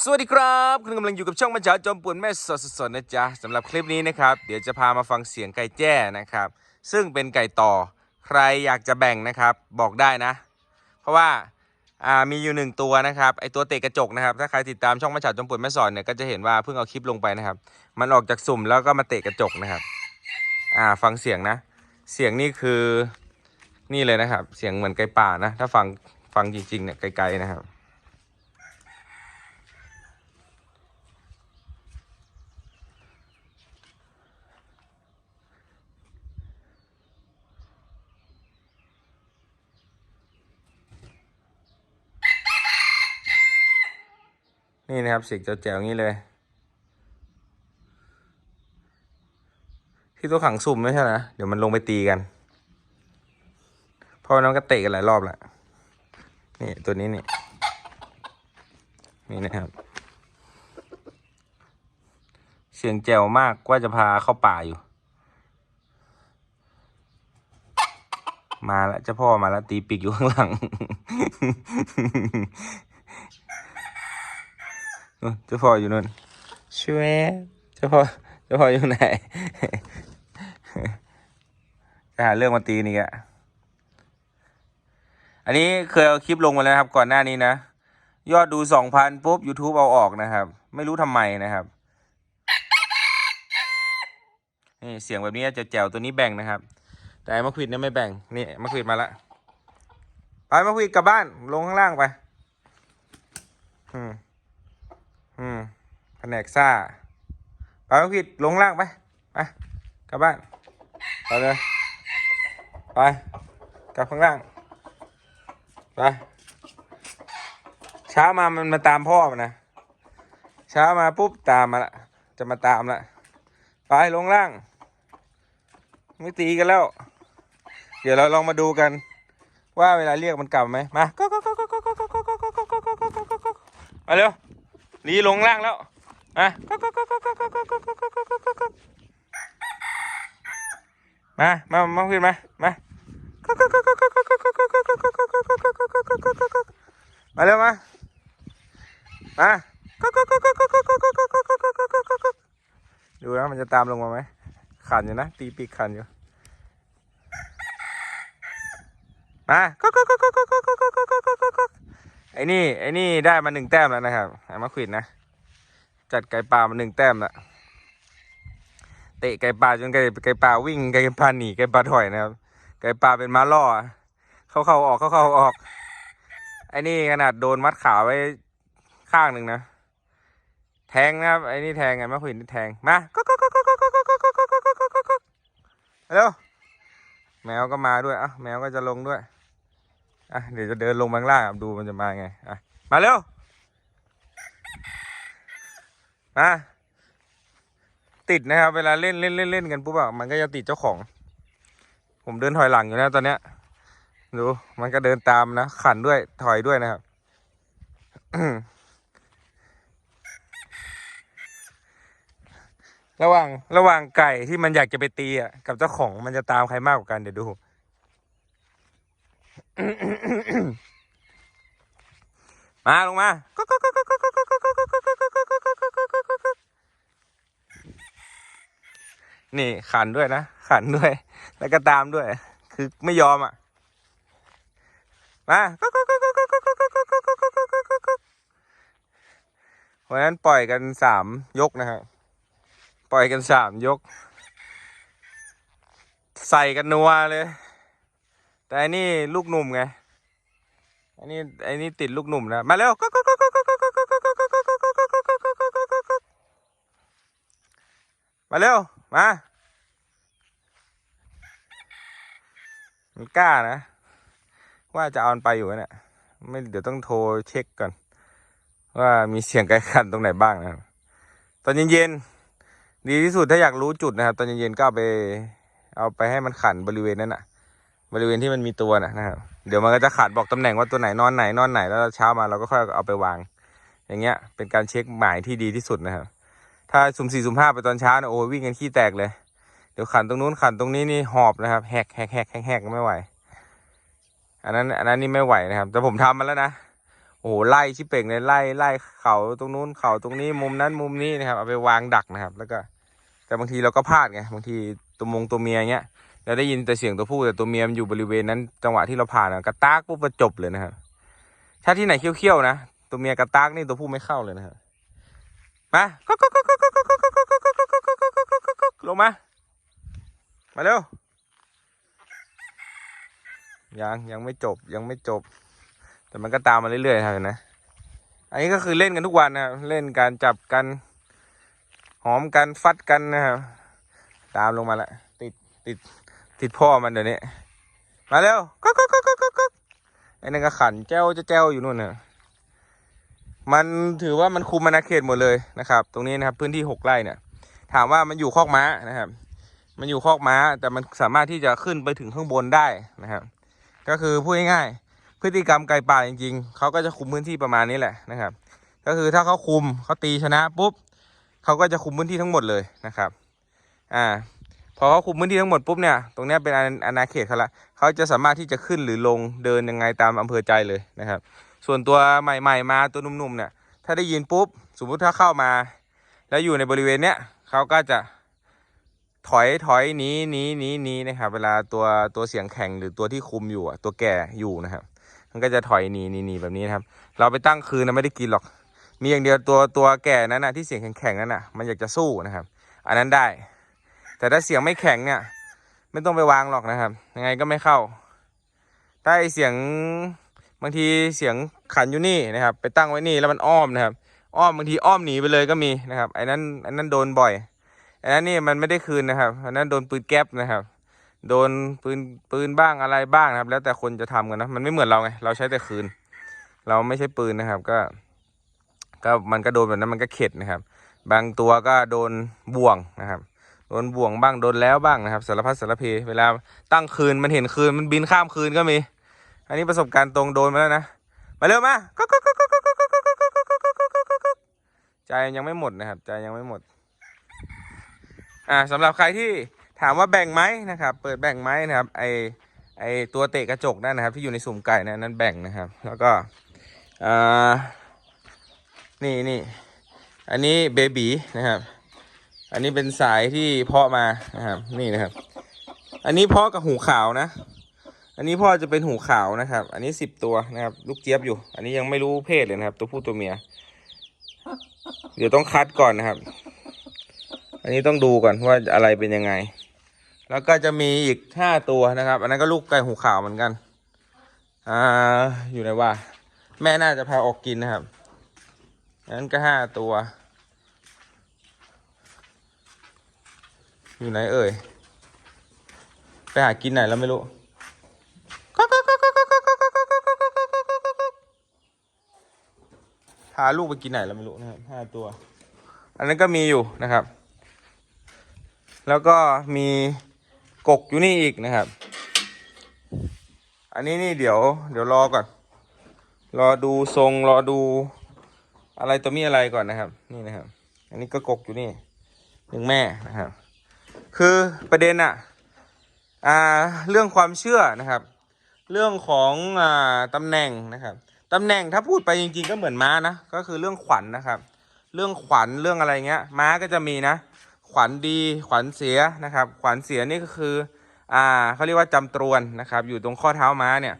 สวัสดีครับคุณกำลังอยู่กับช่องมาจ๋าจอมป่วนแม่สดสดนะจ๊ะสำหรับคลิปนี้นะครับเดี๋ยวจะพามาฟังเสียงไก่แจ้นะครับ ซึ่งเป็นไก่ต่อใครอยากจะแบ่งนะครับบอกได้นะ เพราะว่าอ่ามีอยู่หนึ่งตัวนะครับไอตัวเตะกระจกนะครับ ถ้าใครติดตามช่องมาจ๋าจอมป่วนแม่สอนเนี่ยก็จะเห็นว่าเพิ่งเอาคลิปลงไปนะครับ มันออกจากสุ่มแล้วก็มาเตะกระจกนะครับอ่าฟังเสียงนะ เสียงนี่คือนี่เลยนะครับ เสียงเหมือนไก่ป่านะ ถ้าฟังฟังจริงๆเนี่ยไกลๆนะครับ นี่นะครับเสียงแจ๋วๆงนี้เลย ที่ตัวขังสุ่มไม่ใช่นะ เดี๋ยวมันลงไปตีกัน เพราะว่าน้องก็เตะกันหลายรอบแล้วนี่ตัวนี้นี่นี่นะครับ เสียงแจ๋วมากว่าจะพาเข้าป่าอยู่ มาแล้วเจ้าพ่อมาแล้วตีปีกอยู่ข้างหลัง เจ้าพ่ออยู่นู่นช่วยเจ้าพ่อเจ้าพ่ออยู่ไหนจะหาเรื่องมาตีนี่กะอันนี้เคยเอาคลิปลงมาแล้วนะครับ ก่อนหน้านี้นะ ยอดดูสองพันปุ๊บ YouTube เอาออกนะครับ ไม่รู้ทำไมนะครับนี่เสียงแบบนี้จะแจ๋วตัวนี้แบ่งนะครับ แต่ไอ้มะขวิดเนี่ยไม่แบ่งนี่มะขวิดมาละไปมะขวิดกลับบ้านลงข้างล่างไป อืม อืมแผนกซ่าไปมะขวิดลงล่างไปไปกลับบ้านไปเลยไปกลับข้างล่างไปเช้ามามันมาตามพ่อมันนะเช้ามาปุ๊บตามมาละจะมาตามละไปลงล่าง ไม่ตีกันแล้ว เดี๋ยวเราลองมาดูกัน ว่าเวลาเรียกมันกลับไหมมาก็ก็ก็ก็ก็ก็ก็ก็ก็ก็ก็ก็ก็ก็ก็ก็มาเร็ว หนีลงล่างแล้วมากก็ก็ก็ก็ก็ก็ก็ก็ก็ก็ก็ก็มามามาขึ้นมามาก็ก็ก็ก็ก็ก็ก็ก็ก็ก็ก็ก็ก็ก็ก็ก็ก็ก็ก็มาเร็วมามาก็ก็ก็ก็ก็ก็ก็ก็ก็ก็ก็ก็ก็ก็ดูนะมันจะตามลงมาไหมขันอยู่นะตีปีกขันอยู่มาก็ก็ก็ก็ก็ก็ก็ก็ก็ก็ก็ก็ ไอ้นี่ไอ้นี่ได้มาหนึ่งแต้มแล้วนะครับไอ้มะขวิดนะ จัดไก่ป่ามาหนึ่งแต้มละเตะไก่ป่าจนไก่ไก่ป่าวิ่งไก่ป่าหนีไก่ป่าถอยนะครับ ไก่ป่าเป็นม้าล่อเข้าเข้าออกเข้าเข้าออกไอ้นี่ขนาดโดนมัดขาไว้ข้างหนึ่งนะ แทงนะครับไอ้นี่แทงไงมะขวิดนี่แทงมาก็ก็ก็ก็ก็ก็ก็ก็ก็ก็ก็ก็ก็ก็เร็วแมวก็มาด้วยอะแมวก็จะลงด้วย อะเดี๋ยวจะเดินลงมางล่างดูมันจะมาไงอะมาเร็วมาติดนะครับ เวลาเล่นเล่นเล่นเล่นกันปุ๊บอะมันก็จะติดเจ้าของ ผมเดินถอยหลังอยู่นะตอนเนี้ยดูมันก็เดินตามนะขันด้วยถอยด้วยนะครับระหว่างระหว่างไก่ที่มันอยากจะไปตีอะกับเจ้าของมันจะตามใครมากกว่ากันเดี๋ยวดู มาลงมานี่ขันด้วยนะ ขันด้วย แล้วก็ตามด้วย คือไม่ยอมอะ มาวันนั้นปล่อยกันสามยกนะครับปล่อยกันสามยก ใส่กันนัวเลย แต่อันนี้ลูกหนุ่มไง อันนี้อันนี้ติดลูกหนุ่มนะ มาเร็วมาเร็ว มา มันกล้านะ ว่าจะเอามันไปอยู่เนี่ยไม่เดี๋ยวต้องโทรเช็คก่อน ว่ามีเสียงไกลขันตรงไหนบ้างนะตอนเย็นๆดีที่สุดถ้าอยากรู้จุดนะครับ ตอนเย็นๆก็เอาไปเอาไปให้มันขันบริเวณนั้นน่ะ บริเวณที่มันมีตัวนะนะครับเดี๋ยวมันก็จะขาดบอกตำแหน่งว่าตัวไหนนอนไหนนอนไหนแล้วเช้ามาเราก็ค่อยเอาไปวาง อย่างเงี้ย เป็นการเช็คหมายที่ดีที่สุดนะครับ ถ้าสุ่มสี่สุ่มห้าไปตอนเช้าเนี่ยโอ้ยวิ่งกันขี้แตกเลย เดี๋ยวขันตรงนู้นขันตรงนี้นี่หอบนะครับแหกแหกแหกแหกแหกไม่ไหว อันนั้นอันนั้นนี่ไม่ไหวนะครับ แต่ผมทำมาแล้วนะโอ้โหไล่ชิเป่งเลยไล่ไล่เข่าตรงนู้นเข่าตรงนี้มุมนั้นมุมนี้นะครับเอาไปวางดักนะครับ แล้วก็ แต่บางทีเราก็พลาดไงบางทีตัวมงตัวเมียเงี้ย เราได้ยินแต่เสียงตัวผู้แต่ตัวเมียมันอยู่บริเวณนั้นจังหวะที่เราผ่านอะกระตากปุ๊บจบเลยนะครับถ้าที่ไหนเขี้ยวๆนะตัวเมียกระตากนี่ตัวผู้ไม่เข้าเลยนะครับมาก็ก็ก็ก็ก็ก็ก็ก็ก็ก็ก็ก็ก็ก็ลงมา มาเร็วยังยังไม่จบยังไม่จบ แต่มันก็ตามมาเรื่อยๆครับนไหมอันนี้ก็คือเล่นกันทุกวันนะเล่นการจับกันหอมกันฟัดกันนะครับตามลงมาล้วติดติด ติดพ่อมันเดี๋ยวนี้ มาเร็วก็ก็ก็ก็ก็ก็ไอ้นั่นก็ขันแจ้วจะแจ้วอยู่นู่นนะมันถือว่ามันคุมอาณาเขตหมดเลยนะครับ ตรงนี้นะครับพื้นที่หกไร่เนี่ย ถามว่ามันอยู่คอกม้านะครับ มันอยู่คอกม้า แต่มันสามารถที่จะขึ้นไปถึงข้างบนได้นะครับ ก็คือพูดง่ายๆพฤติกรรมไก่ป่าจริงๆเขาก็จะคุมพื้นที่ประมาณนี้แหละนะครับ ก็คือถ้าเขาคุมเขาตีชนะปุ๊บเขาก็จะคุมพื้นที่ทั้งหมดเลยนะครับ อ่า พอเขาคุมพื้นที่ทั้งหมดปุ๊บเนี่ยตรงนี้เป็นอาณาเขตเขาละเขาจะสามารถที่จะขึ้นหรือลงเดินยังไงตามอำเภอใจเลยนะครับ ส่วนตัวใหม่ๆมาตัวหนุ่มๆเนี่ยถ้าได้ยินปุ๊บสมมุติถ้าเข้ามา แล้วอยู่ในบริเวณเนี้ยเขาก็จะถอยถอยหนีหนีหนีหนีนะครับ เวลาตัวตัวเสียงแข็งหรือตัวที่คุมอยู่อะตัวแก่อยู่นะครับมันก็จะถอยหนีหนีหนีแบบนี้นะครับ เราไปตั้งคืนนะไม่ได้กินหรอก มีอย่างเดียวตัวตัวแก่นั้นนะที่เสียงแข็งๆนั้นนะมันอยากจะสู้นะครับ อันนั้นได้ แต่ถ้าเสียงไม่แข็งเนี่ย ไม่ต้องไปวางหรอกนะครับ ยังไงก็ไม่เข้า ถ้าไอเสียงบางทีเสียงขันอยู่นี่นะครับ ไปตั้งไว้นี่แล้วมันอ้อมนะครับ อ้อมบางทีอ้อมหนีไปเลยก็มีนะครับไอ้นั้นไอ้นั้นโดนบ่อยไอ้นั้นนี่มันไม่ได้คืนนะครับไอันนั้นโดนปืนแก๊ปนะครับ โดนปืนปืนบ้างอะไรบ้างนะครับ แล้วแต่คนจะทำกันนะมันไม่เหมือนเราไงเราใช้แต่คืน เราไม่ใช่ปืนนะครับก็ ก็มันก็โดนแบบนั้นมันก็เข็ดนะครับ บางตัวก็โดนบ่วงนะครับ โดนบ่วงบ้างโดนแล้วบ้างนะครับสารพัดสารเพเวลาตั้งคืนมันเห็นคืนมันบินข้ามคืนก็มี อันนี้ประสบการณ์ตรงโดนมาแล้วนะมาเร็วมาก็ก็ก็ก็ก็ก็ก็ก็ก็ก็ก็ก็ก็ก็ใจยังไม่หมดนะครับ ใจยังไม่หมด อ่าสำหรับใครที่ถามว่าแบ่งไหมนะครับ เปิดแบ่งไหมนะครับ ไอไอตัวเตะกระจกนั่นนะครับ ที่อยู่ในสุ่มไก่นะนั่นแบ่งนะครับ แล้วก็อ่านี่นี่อันนี้เบบีนะครับ อันนี้เป็นสายที่เพาะมานะครับ นี่นะครับ อันนี้เพาะกับหูขาวนะ อันนี้พ่อจะเป็นหูขาวนะครับ อันนี้สิบตัวนะครับ ลูกเจี๊ยบอยู่ อันนี้ยังไม่รู้เพศเลยนะครับ ตัวผู้ตัวเมีย เดี๋ยวต้องคัดก่อนนะครับ อันนี้ต้องดูก่อนว่าอะไรเป็นยังไง แล้วก็จะมีอีกห้าตัวนะครับ อันนั้นก็ลูกไก่หูขาวเหมือนกัน อ่า อยู่ไหนวะแม่น่าจะพาออกกินนะครับ นั้นก็ห้าตัว อยู่ไหนเอ่ย ไปหากินไหนแล้วไม่รู้พาลูกไปกินไหนแล้วไม่รู้นะครับห้าตัว อันนั้นก็มีอยู่นะครับ แล้วก็มีกกอยู่นี่อีกนะครับ อันนี้นี่เดี๋ยว เดี๋ยวรอก่อน รอดูทรงรอดูอะไรตัวมีอะไรก่อนนะครับ นี่นะครับ อันนี้ก็กกอยู่นี่หนึ่งแม่นะครับ คือประเด็นอะอ่าเรื่องความเชื่อนะครับ เรื่องของอ่าตำแหน่งนะครับตำแหน่งถ้าพูดไปจริงๆก็เหมือนม้านะก็คือเรื่องขวัญนะครับ เรื่องขวัญเรื่องอะไรเงี้ย ม้าก็จะมีนะ ขวัญดีขวัญเสียนะครับ ขวัญเสียนี่ก็คืออ่าเขาเรียกว่าจำตรวนนะครับ อยู่ตรงข้อเท้าม้าเนี่ย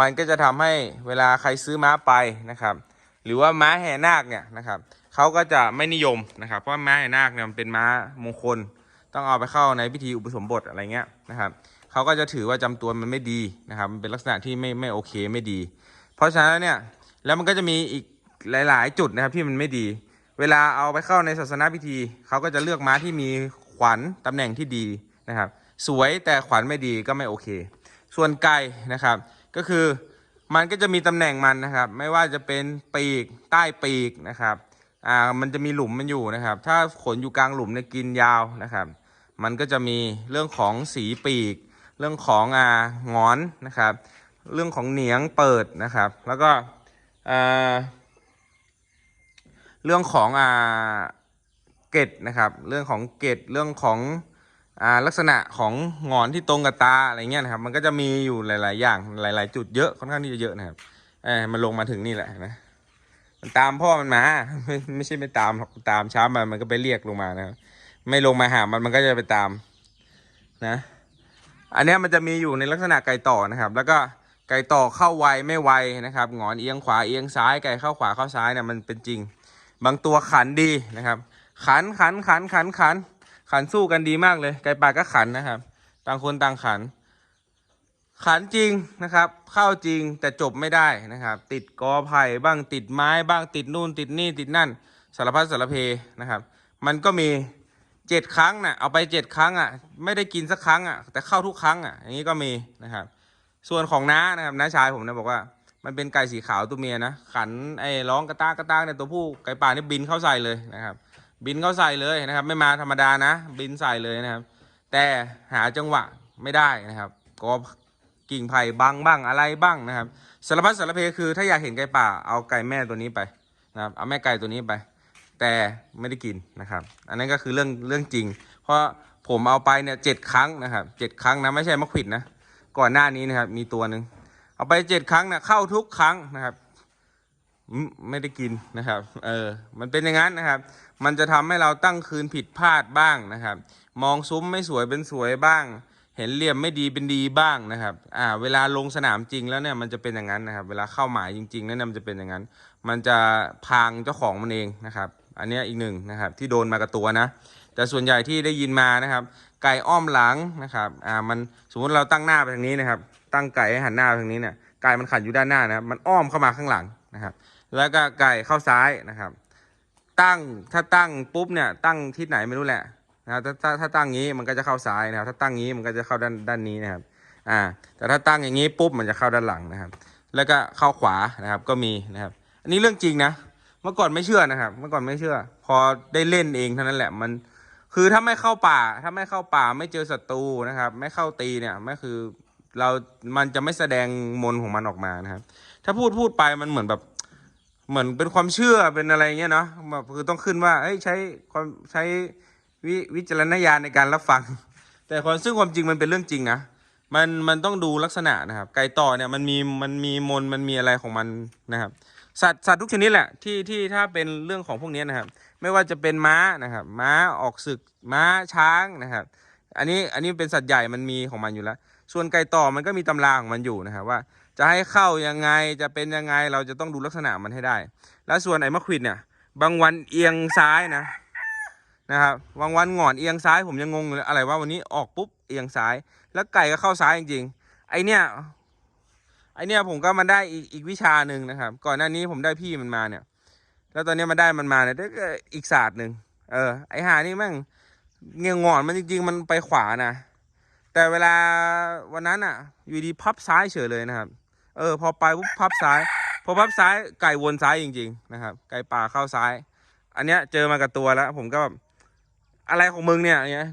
มันก็จะทำให้เวลาใครซื้อม้าไปนะครับ หรือว่าม้าแห่นาคเนี่ยนะครับเขาก็จะไม่นิยมนะครับเพราะม้าแห่นาคเนี่ยมันเป็นม้ามงคล ต้องเอาไปเข้าในพิธีอุปสมบทอะไรเงี้ยนะครับเขาก็จะถือว่าจำตัวมันไม่ดีนะครับมันเป็นลักษณะที่ไม่ไม่โอเคไม่ดี เพราะฉะนั้นเนี่ยแล้วมันก็จะมีอีกหลาย ๆ จุดนะครับที่มันไม่ดี เวลาเอาไปเข้าในศาสนาพิธีเขาก็จะเลือกม้าที่มีขวัญตำแหน่งที่ดีนะครับ สวยแต่ขวัญไม่ดีก็ไม่โอเค ส่วนไก่นะครับ ก็คือมันก็จะมีตำแหน่งมันนะครับ ไม่ว่าจะเป็นปีกใต้ปีกนะครับอ่ามันจะมีหลุมมันอยู่นะครับ ถ้าขนอยู่กลางหลุมเนี่ยกินยาวนะครับ มันก็จะมีเรื่องของสีปีก เรื่องของอ่างอนนะครับ เรื่องของเหนียงเปิดนะครับ แล้วก็อ่าเรื่องของอ่าเกตนะครับ เรื่องของเกตเรื่องของอ่าลักษณะของงอนที่ตรงกับตาอะไรเงี้ยนะครับ มันก็จะมีอยู่หลาย ๆ อย่างหลาย ๆ จุดเยอะค่อนข้างที่จะเยอะนะครับเออมันลงมาถึงนี่แหละนไหมมันตามพ่อมันมาไม่ไม่ใช่ไม่ตามหรอกตามช้ามันมันก็ไปเรียกลงมานะครับ ไม่ลงมาหามันมันก็จะไปตามนะ อันนี้มันจะมีอยู่ในลักษณะไก่ต่อนะครับ แล้วก็ไก่ต่อเข้าไวไม่ไวนะครับหงอนเอียงขวาเอียงซ้ายไก่เข้าขวาเข้าซ้ายเนี่ยมันเป็นจริง บางตัวขันดีนะครับ ขันขันขันขันขันขันสู้กันดีมากเลย ไก่ป่าก็ขันนะครับ ต่างคนต่างขัน ขันจริงนะครับ เข้าจริงแต่จบไม่ได้นะครับ ติดกอไผ่บ้างติดไม้บ้างติดนู่นติดนี่ติดนั่นสารพัดสารเพนะครับ มันก็มี เจ็ดครั้งนะ่ะเอาไปเจ็ดครั้งอะไม่ได้กินสักครั้งอะแต่เข้าทุกครั้งอะอย่างนี้ก็มีนะครับ ส่วนของน้านะครับน้าชายผมนะบอกว่ามันเป็นไก่สีขาวตัวเมียนะขันไอ้ร้องกระตากกระตากเนี่ยตัวผู้ไก่ป่านี่บินเข้าใส่เลยนะครับ บินเข้าใส่เลยนะครับ ไม่มาธรรมดานะ บินใส่เลยนะครับ แต่หาจังหวะไม่ได้นะครับก็กิ่งไผ่บังบ้างอะไรบ้างนะครับสารพัดสารเพคือถ้าอยากเห็นไก่ป่าเอาไก่แม่ตัวนี้ไปนะครับเอาแม่ไก่ตัวนี้ไป แต่ไม่ได้กินนะครับ อันนั้นก็คือเรื่องเรื่องจริง เพราะผมเอาไปเนี่ยเจ็ดครั้งนะครับเจ็ดครั้งนะไม่ใช่มะขวิดนะก่อนหน้านี้นะครับมีตัวหนึ่งเอาไปเจ็ดครั้งนะเข้าทุกครั้งนะครับอืมไม่ได้กินนะครับเออมันเป็นอย่างนั้นนะครับ มันจะทำให้เราตั้งคืนผิดพลาดบ้างนะครับ มองซุ้มไม่สวยเป็นสวยบ้าง เห็นเหลี่ยมไม่ดีเป็นดีบ้างนะครับอ่าเวลาลงสนามจริงแล้วเนี่ยมันจะเป็นอย่างนั้นนะครับ เวลาเข้าหมายจริงๆแล้วเนี่ยมันจะเป็นอย่างนั้น มันจะพางเจ้าของมันเองนะครับ อันนี้อีกหนึ่งนะครับที่โดนมากับตัวนะ แต่ส่วนใหญ่ที่ได้ยินมานะครับ ไก่อ้อมหลังนะครับอ่ามันสมมติเราตั้งหน้าไปทางนี้นะครับ ตั้งไก่ให้หันหน้าไปทางนี้เนี่ยไก่มันขันอยู่ด้านหน้านะครับมันอ้อมเข้ามาข้างหลังนะครับ แล้วก็ไก่เข้าซ้ายนะครับ ตั้งถ้าตั้งปุ๊บเนี่ยตั้งทิศไหนไม่รู้แหละนะถ้าถ้าถ้าตั้งงี้มันก็จะเข้าซ้ายนะครับ ถ้าตั้งงี้มันก็จะเข้าด้านด้านนี้นะครับอ่าแต่ถ้าตั้งอย่างนี้ปุ๊บมันจะเข้าด้านหลังนะครับ แล้วก็เข้าขวานะครับก็มีนะครับ อันนี้เรื่องจริงนะ เมื่อก่อนไม่เชื่อนะครับ เมื่อก่อนไม่เชื่อ พอได้เล่นเองเท่านั้นแหละมัน คือถ้าไม่เข้าป่า ถ้าไม่เข้าป่าไม่เจอศัตรูนะครับ ไม่เข้าตีเนี่ยไม่คือเรา มันจะไม่แสดงมนของมันออกมานะครับ ถ้าพูดพูดไปมันเหมือนแบบเหมือนเป็นความเชื่อเป็นอะไรเงี้ยเนาะแบบคือต้องขึ้นว่าเอ้ยใช้ความใช้วิวิจารณญาณในการรับฟัง แต่ความซึ่งความจริงมันเป็นเรื่องจริงนะมันมันต้องดูลักษณะนะครับ ไก่ต่อเนี่ยมันมีมันมีมนมันมีอะไรของมันนะครับ สัตว์สัตว์ทุกชนิดแหละที่ที่ถ้าเป็นเรื่องของพวกนี้นะครับ ไม่ว่าจะเป็นม้านะครับ ม้าออกศึกม้าช้างนะครับ อันนี้อันนี้เป็นสัตว์ใหญ่มันมีของมันอยู่แล้ว ส่วนไก่ต่อมันก็มีตำราของมันอยู่นะครับว่า จะให้เข้ายังไงจะเป็นยังไงเราจะต้องดูลักษณะมันให้ได้ แล้วส่วนไอ้มะขวิดเนี่ย บางวันเอียงซ้ายนะนะครับบางวันหงอนเอียงซ้ายผมยังงงอยู่เลยอะไรว่าวันนี้ออกปุ๊บเอียงซ้าย แล้วไก่ก็เข้าซ้ายจริงๆไอเนี่ย ไอเนี่ยผมก็มาได้อีกอีกวิชาหนึ่งนะครับ ก่อนหน้านี้ผมได้พี่มันมาเนี่ย แล้วตอนนี้มาได้มันมาเนี่ยได้ก็อีกศาสตร์หนึ่งเออ ไอหานี่แม่งเงียงงอนมันจริง ๆ มันไปขวานะแต่เวลาวันนั้นอะ อยู่ดีพับซ้ายเฉยเลยนะครับ เออ พอไปปุ๊บพับซ้าย พอพับซ้ายไก่วนซ้ายจริง ๆ นะครับ ไก่ป่าเข้าซ้าย อันเนี้ยเจอมากับตัวแล้ว ผมก็แบบอะไรของมึงเนี่ยอย่างเงี้ย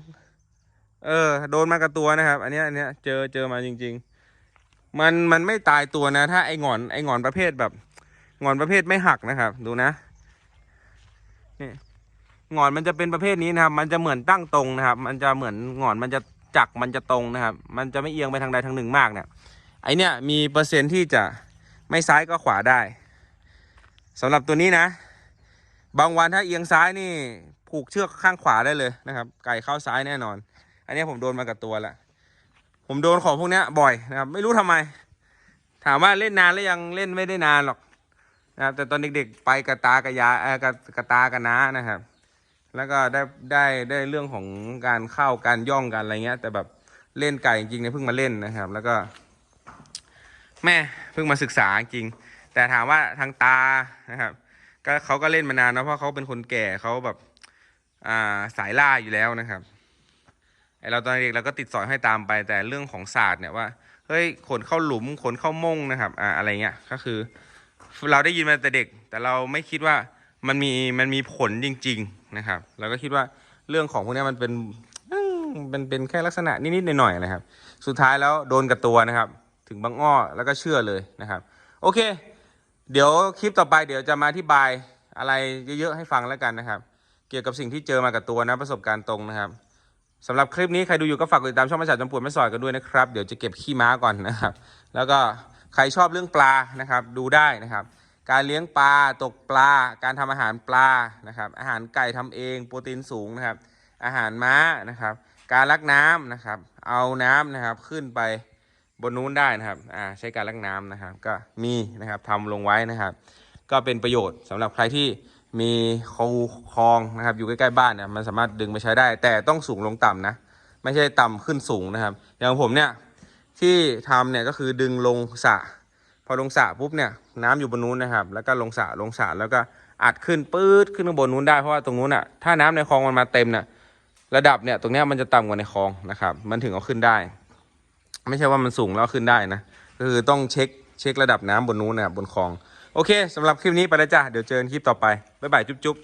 เออ โดนมากับตัวนะครับ อันเนี้ยอันเนี้ยเจอเจอมาจริง ๆ มันมันไม่ตายตัวนะ ถ้าไอ้หงอนไอ้หงอนประเภทแบบหงอนประเภทไม่หักนะครับ ดูนะนี่หงอนมันจะเป็นประเภทนี้นะครับ มันจะเหมือนตั้งตรงนะครับ มันจะเหมือนหงอนมันจะจักมันจะตรงนะครับ มันจะไม่เอียงไปทางใดทางหนึ่งมากเนี่ยไอเนี่ยมีเปอร์เซ็นที่จะไม่ซ้ายก็ขวาได้สำหรับตัวนี้นะ บางวันถ้าเอียงซ้ายนี่ผูกเชือกข้างขวาได้เลยนะครับ ไก่เข้าซ้ายแน่นอน อันนี้ผมโดนมากับตัวละ ผมโดนของพวกเนี้ยบ่อยนะครับ ไม่รู้ทำไม ถามว่าเล่นนานหรือยังเล่นไม่ได้นานหรอกนะครับ แต่ตอนเด็กๆไปกระตากระยาเออกระกระตากระน้านะครับ แล้วก็ได้ได้ได้เรื่องของการเข้าการย่องกันอะไรเงี้ย แต่แบบเล่นไก่จริงๆเนี่ยเพิ่งมาเล่นนะครับ แล้วก็ แม่เพิ่งมาศึกษาจริง แต่ถามว่าทางตานะครับ ก็เขาก็เล่นมานานนะเพราะเขาเป็นคนแก่เขาแบบอ่าสายล่าอยู่แล้วนะครับ เราตอนเด็กเราก็ติดสอยให้ตามไปแต่เรื่องของศาสตร์เนี่ยว่าเฮ้ยขนเข้าหลุมขนเข้าม่งนะครับอ่าอะไรเงี้ยก็คือ เราได้ยินมาแต่เด็ก แต่เราไม่คิดว่ามันมีมันมีผลจริง ๆนะครับ เราก็คิดว่าเรื่องของพวกนี้มันเป็นมเป็นเป็นแค่ลักษณะนิดๆหน่อยๆนะครับ สุดท้ายแล้วโดนกับตัวนะครับ ถึงบางอ้อแล้วก็เชื่อเลยนะครับ โอเค เดี๋ยวคลิปต่อไปเดี๋ยวจะมาอธิบายอะไรเยอะๆให้ฟังแล้วกันนะครับ เกี่ยวกับสิ่งที่เจอมากับตัวนะประสบการณ์ตรงนะครับ สำหรับคลิปนี้ใครดูอยู่ก็ฝากกดติดตามช่องมาจากจำปวดไม่สอยกันด้วยนะครับ เดี๋ยวจะเก็บขี้ม้าก่อนนะครับ แล้วก็ใครชอบเรื่องปลานะครับ ดูได้นะครับ การเลี้ยงปลาตกปลา การทำอาหารปลานะครับ อาหารไก่ทำเองโปรตีนสูงนะครับ อาหารม้านะครับ การลักน้ำนะครับ เอาน้ำนะครับขึ้นไปบนนู้นได้นะครับอ่าใช้การลักน้ำนะครับ ก็มีนะครับทำลงไว้นะครับ ก็เป็นประโยชน์สำหรับใครที่ มีคูคลองนะครับอยู่ใกล้ๆบ้านเนี่ยมันสามารถดึงไปใช้ได้ แต่ต้องสูงลงต่ำนะ ไม่ใช่ต่ำขึ้นสูงนะครับ อย่างผมเนี่ยที่ทำเนี่ยก็คือดึงลงสระพอลงสระปุ๊บเนี่ยน้ำอยู่บนนู้นนะครับ แล้วก็ลงสระลงสระแล้วก็อัดขึ้นปื๊ดขึ้นข้างบนนู้นได้เพราะว่าตรงนู้นอะถ้าน้ำในคลองมันมาเต็มนี่ยระดับเนี่ยตรงเนี้ยมันจะต่ำกว่าในคลองนะครับ มันถึงเอาขึ้นได้ ไม่ใช่ว่ามันสูงแล้วขึ้นได้นะก็คือต้องเช็คเช็คระดับน้ำบนนู้นนะครับบนคลอง โอเคสำหรับคลิปนี้ไปแล้วจ้ะเดี๋ยวเจอกันคลิปต่อไปบ๊ายบายจุ๊บ